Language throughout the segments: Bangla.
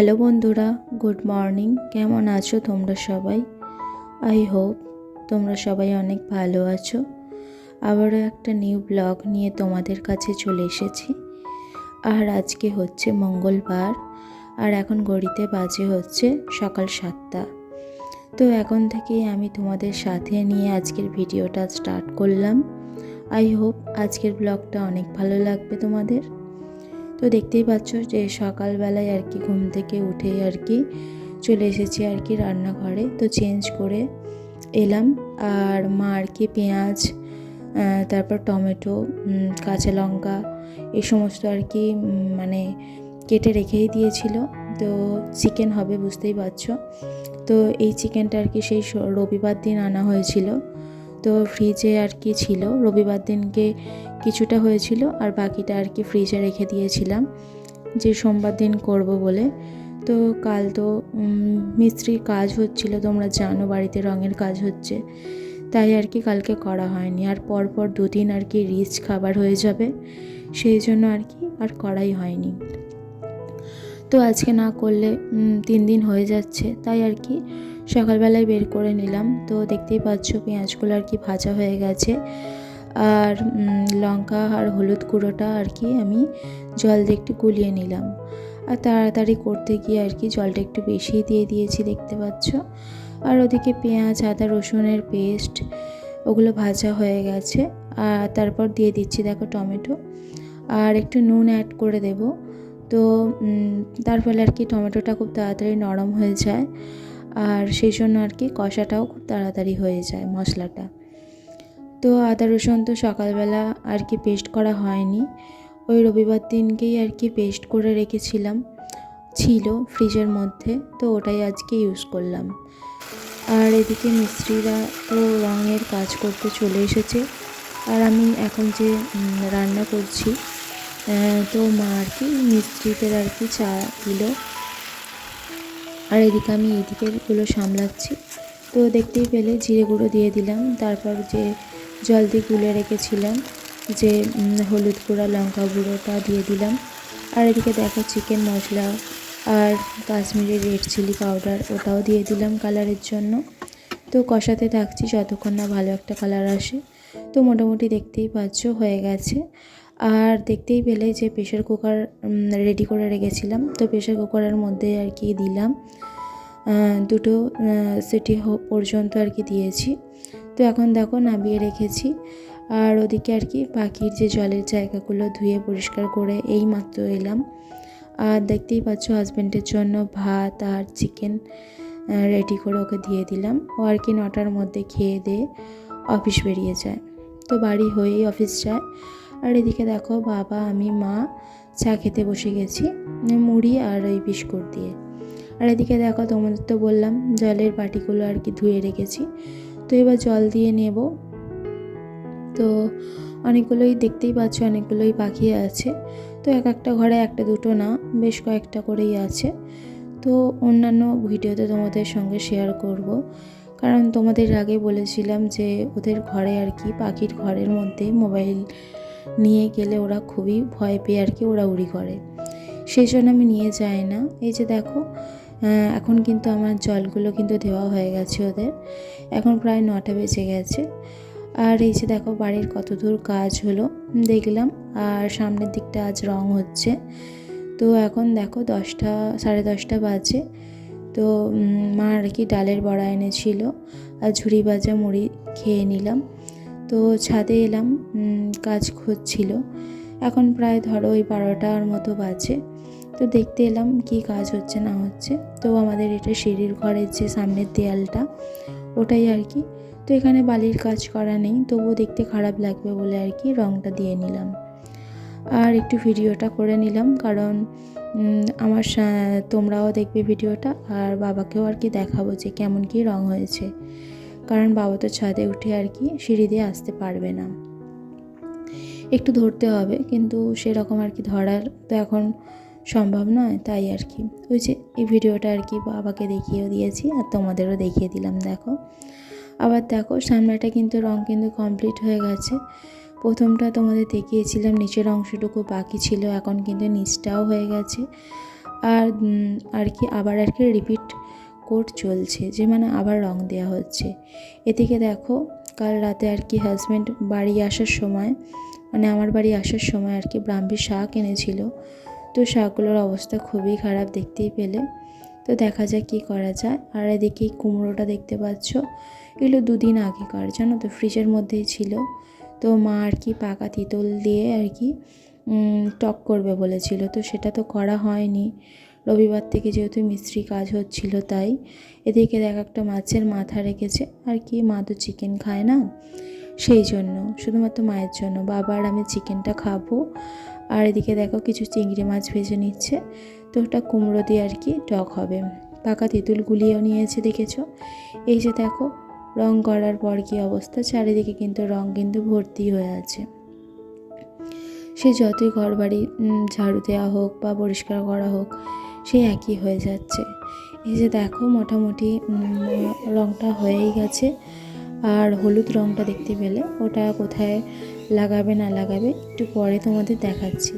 হ্যালো বন্ধুরা, গুড মর্নিং। কেমন আছো তোমরা সবাই? আই হোপ তোমরা সবাই অনেক ভালো আছো। আবারও একটা নিউ ব্লগ নিয়ে তোমাদের কাছে চলে এসেছি। আর আজকে হচ্ছে মঙ্গলবার, আর এখন ঘড়িতে বাজে হচ্ছে সকাল সাতটা। তো এখন থেকেই আমি তোমাদের সাথে নিয়ে আজকের ভিডিওটা স্টার্ট করলাম। আই হোপ আজকের ব্লগটা অনেক ভালো লাগবে তোমাদের। তো দেখতেই পাচ্ছ যে সকালবেলায় আর কি ঘুম থেকে উঠে আর কি চলে এসেছি আর কি রান্নাঘরে। তো চেঞ্জ করে এলাম। আর মা আর কি পেঁয়াজ তারপর টমেটো কাঁচা লঙ্কা, এই সমস্ত আর কি মানে কেটে রেখেই দিয়েছিল। তো চিকেন হবে বুঝতেই পারছ। তো এই চিকেনটা আর কি সেই রবিবার দিন আনা হয়েছিল। তো ফ্রিজে আর কি ছিল। রবিবার দিনকে কিছুটা হয়েছিল আর বাকিটা আর কি ফ্রিজে রেখে দিয়েছিলাম যে সোমবার দিন করব বলে। তো কাল তো মিস্ত্রির কাজ হচ্ছিল, তোমরা জানো বাড়িতে রঙের কাজ হচ্ছে। তাই আর কি কালকে করা হয়নি। আর পরপর দুদিন আর কি রিচ খাবার হয়ে যাবে, সেই জন্য আর কি আর করাই হয়নি। তো আজকে না করলে তিন দিন হয়ে যাচ্ছে, তাই আর কি সকালবেলায় বের করে নিলাম। তো দেখতেই পাচ্ছ পেঁয়াজগুলো আর কি ভাজা হয়ে গেছে। আর লঙ্কা আর হলুদ গুঁড়োটা আর কি আমি জল দিয়ে একটু গুলিয়ে নিলাম। আর তাড়াতাড়ি করতে গিয়ে আর কি জলটা একটু বেশিই দিয়ে দিয়েছি দেখতে পাচ্ছ। আর ওদিকে পেঁয়াজ, আদা, রসুনের পেস্ট ওগুলো ভাজা হয়ে গেছে। আর তারপর দিয়ে দিচ্ছি দেখো টমেটো। আর একটু নুন অ্যাড করে দেব। তো তার ফলে আর কি টমেটোটা খুব তাড়াতাড়ি নরম হয়ে যায়। আর সেই জন্য আর কি কষাটাও খুব তাড়াতাড়ি হয়ে যায় মশলাটা। তো আদা রসুন তো সকালবেলা আর কি পেস্ট করা হয়নি। ওই রবিবার দিনকেই আর কি পেস্ট করে রেখেছিলাম। ছিল ফ্রিজের মধ্যে, তো ওটাই আজকে ইউজ করলাম। আর এদিকে মিস্ত্রিরা তো রঙের কাজ করতে চলে এসেছে। আর আমি এখন যে রান্না করছি তো মা আর কি মিস্ত্রিদের আর কি চা দিল। আর এদিকে আমি এদিকেরগুলো সামলাচ্ছি। তো দেখতেই পেলে, জিরে গুঁড়ো দিয়ে দিলাম। তারপর যে জল দিয়ে গুলে রেখেছিলাম যে হলুদ গুঁড়া, লঙ্কা গুঁড়োটা দিয়ে দিলাম। আর এদিকে দেখো চিকেন মশলা আর কাশ্মীরি রেড চিলি পাউডার, ওটাও দিয়ে দিলাম কালারের জন্য। তো কষাতে থাকছি যতক্ষণ না ভালো একটা কালার আসে। তো মোটামুটি দেখতেই পাচ্ছ হয়ে গেছে। আর দেখতেই পেলে যে প্রেশার কুকার রেডি করে রেখেছিলাম। তো প্রেশার কুকারের মধ্যে আর কি দিলাম। দুটো সিটি পর্যন্ত আর কি দিয়েছি। তো এখন দেখো নামিয়ে রেখেছি। আর ওদিকে আর কি পাখির যে জলের জায়গাগুলো ধুয়ে পরিষ্কার করে এই মাত্র এলাম। আর দেখতেই পাচ্ছ হাজব্যান্ডের জন্য ভাত আর চিকেন রেডি করে ওকে দিয়ে দিলাম। ও আর কি নটার মধ্যে খেয়ে দিয়ে অফিস বেরিয়ে যায়। তো বাড়ি হয়েই অফিস যায়। আর এদিকে দেখো বাবা, আমি, মা চা খেতে বসে গেছি, মুড়ি আর ওই বিস্কুট দিয়ে। আর এদিকে দেখো তোমাদের তো বললাম জলের বাটিগুলো আর কি ধুয়ে রেখেছি। তো এবার জল দিয়ে নেব। তো অনেকগুলোই দেখতেই পাচ্ছ, অনেকগুলোই পাখি আছে। তো এক একটা ঘরে একটা দুটো না, বেশ কয়েকটা করেই আছে। তো অন্যান্য ভিডিওতে তোমাদের সঙ্গে শেয়ার করব। কারণ তোমাদের আগে বলেছিলাম যে ওদের ঘরে আর কি, পাখির ঘরের মধ্যে মোবাইল নিয়ে গেলে ওরা খুবই ভয় পেয়ে আর কি, ওরা উড়ি করে। সেই জন্য আমি নিয়ে যাই না। এই যে দেখো এখন কিন্তু আমার জলগুলো কিন্তু দেওয়া হয়ে গেছে ওদের। এখন প্রায় নটা বেজে গেছে। আর এই যে দেখো বাড়ির কত দূর কাজ হলো, দেখলাম। আর সামনের দিকটা আজ রং হচ্ছে। তো এখন দেখো দশটা, সাড়ে দশটা বাজে। তো মা আর কি ডালের বড়া এনেছিল আর ঝুড়ি ভাজা মুড়ি খেয়ে নিলাম। তো ছাদে এলাম কাজ হচ্ছিল এখন প্রায় ধরো ওই বারোটার মতো বাজে। তো দেখতে এলাম কি কাজ হচ্ছে না হচ্ছে। তো আমাদের এটা সিঁড়ির ঘরের যে সামনের দেয়ালটা, ওটাই আর কি। তো এখানে বালির কাজ করা নেই, তবুও দেখতে খারাপ লাগবে বলে আর কি রঙটা দিয়ে নিলাম। আর একটু ভিডিওটা করে নিলাম, কারণ আমার তোমরাও দেখবে ভিডিওটা, আর বাবাকেও আর কি দেখাবো যে কেমন কি রং হয়েছে। কারণ বাবা তো ছাদে উঠে আর কি সিঁড়ি দিয়ে আসতে পারবে না। একটু ধরতে হবে, কিন্তু সেরকম আর কি ধরার তো এখন সম্ভব নয়, তাই আর কি। ওই যে, এই ভিডিওটা আর কি বাবাকে দেখিয়েও দিয়েছি আর তোমাদেরও দেখিয়ে দিলাম, দেখো। আবার দেখো, সামনেটা কিন্তু রং কিন্তু কমপ্লিট হয়ে গেছে। প্রথমটা তোমাদের দেখিয়েছিলাম, নিচের অংশটুকু বাকি ছিল, এখন কিন্তু নিচটাও হয়ে গেছে। আর আর কি আবার আর কি রিপিট কোট চলছে, যে মানে আবার রং দেওয়া হচ্ছে। এদিকে দেখো, কাল রাতে আর কি হাজব্যান্ড বাড়ি আসার সময় মানে আমার বাড়ি আসার সময় আর কি ব্রাহ্মী শাক এনেছিল। তো শাকগুলোর অবস্থা খুবই খারাপ দেখতেই পেলে। তো দেখা যাক কী করা যায়। আর এদিকে কুমড়োটা দেখতে পাচ্ছ এগুলো দুদিন আগেকার, জানো তো, ফ্রিজের মধ্যেই ছিল। তো মা আর কি পাকা তিতল দিয়ে আর কি টক করবে বলেছিল। তো সেটা তো করা হয়নি। রবিবার থেকে যেহেতু মিস্ত্রি কাজ হচ্ছিল তাই। এদিকে দেখ একটা মাছের মাথা রেখেছে। আর কি, মা তো চিকেন খায় না? সেই জন্য, শুধুমাত্র মায়ের জন্য। বাবার আমি চিকেনটা খাব। আর এদিকে দেখো কিছু চিংড়ি মাছ ভেজে নিচ্ছে। তো ওটা কুমড়ো দিয়ে আর কি টক হবে। পাকা তেঁতুল গুলিয়েও নিয়েছে, দেখেছ? এই যে দেখো, রং করার পর কি অবস্থা? চারিদিকে কিন্তু রং কিন্তু ভর্তি হয়ে আছে। সে যতই ঘর বাড়ি ঝাড়ু দেওয়া হোক বা পরিষ্কার করা হোক, সে একই হয়ে যাচ্ছে। এই যে দেখো, মোটামুটি রংটা হয়েই গেছে। আর হলুদ রংটা দেখতে পেলে, ওটা কোথায় লাগাবে না লাগাবে, একটু পরে তোমাদের দেখাচ্ছি।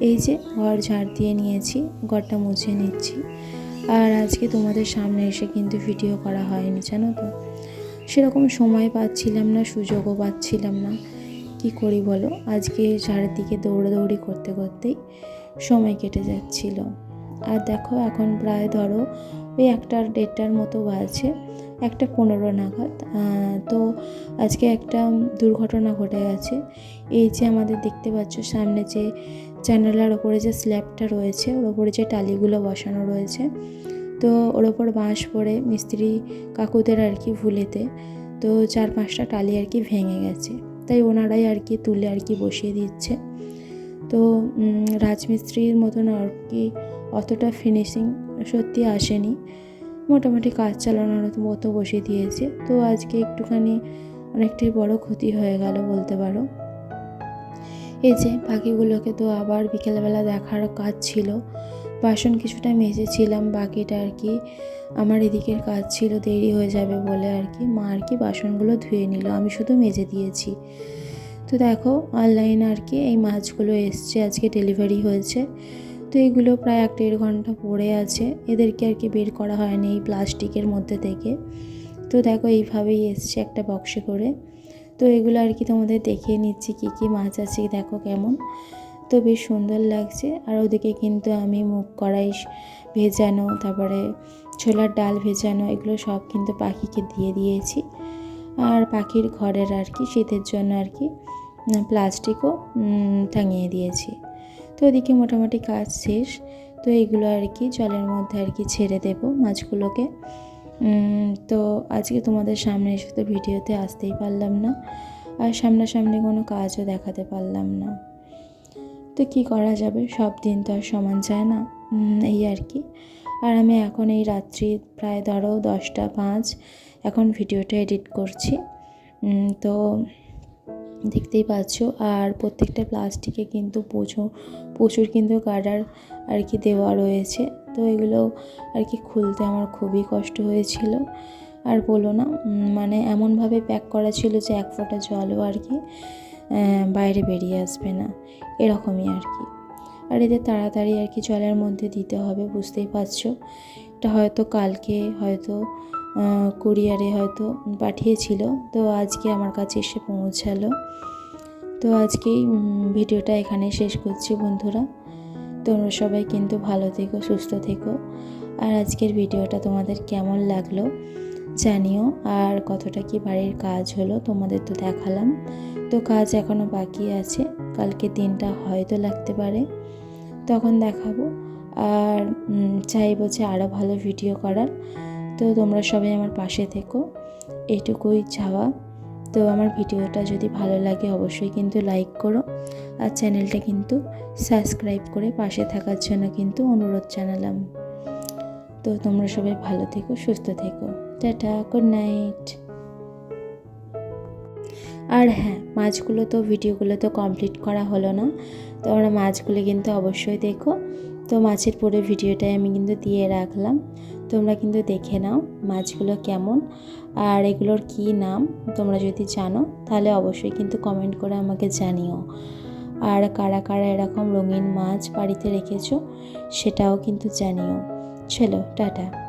এই যে ঘর ঝাড় দিয়ে নিয়েছি, ঘরটা মুছে নিচ্ছি। আর আজকে তোমাদের সামনে এসে কিন্তু ভিডিও করা হয়নি, জানো তো? সেরকম সময় পাচ্ছিলাম না, সুযোগও পাচ্ছিলাম না। কি করি বলো? আজকে চারিদিকে দৌড়াদৌড়ি করতে করতেই সময় কেটে যাচ্ছিল। আর দেখো, এখন প্রায় ধরো ওই একটা দেড়টার মতো বাজছে, একটা পনেরো নাগাদ। তো আজকে একটা দুর্ঘটনা ঘটে গেছে। এই যে আমাদের দেখতে পাচ্ছ সামনে যে জানালার ওপরে যে স্ল্যাবটা রয়েছে, ওর ওপরে যে টালিগুলো বসানো রয়েছে, তো ওর ওপর বাঁশ পড়ে মিস্ত্রি কাকুদের আর কি ভুলেতে, তো চার পাঁচটা টালি আর কি ভেঙে গেছে। তাই ওনারাই আর কি তুলে আর কি বসিয়ে দিচ্ছে। তো রাজমিস্ত্রির মতন আর কি অতটা ফিনিশিং সত্যি আসেনি। মোটামুটি কাজ চালানোর মতো বসিয়ে দিয়েছে। তো আজকে একটুখানি অনেকটাই বড় ক্ষতি হয়ে গেল বলতে পারো। এই যে পাখিগুলোকে তো আবার বিকেলবেলা দেখার কাজ ছিল। বাসন কিছুটা মেজেছিলাম, বাকিটা আর কি আমার এদিকের কাজ ছিল, দেরি হয়ে যাবে বলে আর কি মা আর কি বাসনগুলো ধুয়ে নিল, আমি শুধু মেজে দিয়েছি। তো দেখো অনলাইন আর কি এই মাছগুলো এসছে, আজকে ডেলিভারি হয়েছে। তো এইগুলো প্রায় এক দেড় ঘণ্টা পড়ে আছে। এদেরকে আর কি বের করা হয়নি এই প্লাস্টিকের মধ্যে থেকে। তো দেখো এইভাবেই এসছে একটা বক্সে করে। তো এগুলো আর কি তোমাদের দেখিয়ে নিচ্ছি কী কী মাছ আছে, দেখো কেমন। তো বেশ সুন্দর লাগছে। আর ওদিকে কিন্তু আমি মুগ কড়াই ভেজানো, তারপরে ছোলার ডাল ভেজানো, এগুলো সব কিন্তু পাখিকে দিয়ে দিয়েছি। আর পাখির ঘরের আর কি শীতের জন্য আর কি প্লাস্টিকও টাঙিয়ে দিয়েছি। তো ওদিকে মোটামুটি কাজ শেষ। তো এইগুলো আর কি, জলের মধ্যে আর কি ছেড়ে দেবো মাছগুলোকে। তো আজকে তোমাদের সামনে এসে তো ভিডিওতে আসতেই পারলাম না। আর সামনাসামনি কোনো কাজও দেখাতে পারলাম না। তো কি করা যাবে? সব দিন তো আর সমান যায় না। এই আর কি। আর আমি এখন এই রাত্রি প্রায় ধরো দশটা পাঁচ এখন ভিডিওটা এডিট করছি। তো দেখতেই পাচ্ছ। আর প্রত্যেকটা প্লাস্টিকে কিন্তু প্রচুর প্রচুর কিন্তু গার্ডার আর কি দেওয়া রয়েছে। তো এগুলো আর কি খুলতে আমার খুবই কষ্ট হয়েছিল। আর বলো না মানে এমনভাবে প্যাক করা ছিল যে এক ফোঁটা জলও আর কি বাইরে বেরিয়ে আসবে না। এরকমই আর কি। আর এদের তাড়াতাড়ি আর কি জলের মধ্যে দিতে হবে, বুঝতেই পারছ। এটা হয়তো কালকে, হয়তো কুরিয়ারে হয়তো পাঠিয়েছিল। তো আজকে আমার কাছে এসে পৌঁছালো। তো আজকেই ভিডিওটা এখানে শেষ করছি বন্ধুরা। তোমরা সবাই কিন্তু ভালো থেকো, সুস্থ থেকো। আর আজকের ভিডিওটা তোমাদের কেমন লাগল জানিও। আর কতটা কি বাড়ির কাজ হলো তোমাদের তো দেখালাম। তো কাজ এখনও বাকি আছে। কালকে দিনটা হয়তো লাগতে পারে। তখন দেখাবো। আর চাইব যে আরও ভালো ভিডিও করার। তো তোমরা সবাই আমার পাশে থেকো। এইটুকুই চাওয়া। তো আমার ভিডিওটা যদি ভালো লাগে অবশ্যই কিন্তু লাইক করো। আর চ্যানেলটা কিন্তু সাবস্ক্রাইব করে পাশে থাকার জন্য কিন্তু অনুরোধ জানালাম। তো তোমরা সবাই ভালো থেকো, সুস্থ থেকো। টাটা গুড নাইট আর হ্যাঁ মাছগুলো তো, ভিডিওগুলো তো কমপ্লিট করা হলো না। তো আমরা মাছগুলো কিন্তু অবশ্যই দেখো। তো মাছের পরে ভিডিওটাই আমি কিন্তু দিয়ে রাখলাম। তোমরা কিন্তু দেখে নাও মাছগুলো কেমন আর এগুলোর কি নাম তোমরা যদি জানো তাহলে অবশ্যই কিন্তু কমেন্ট করে আমাকে জানিও। আর কারা কারা এরকম রঙিন মাছ বাড়িতে রেখেছো সেটাও কিন্তু জানিও। চলো, টাটা।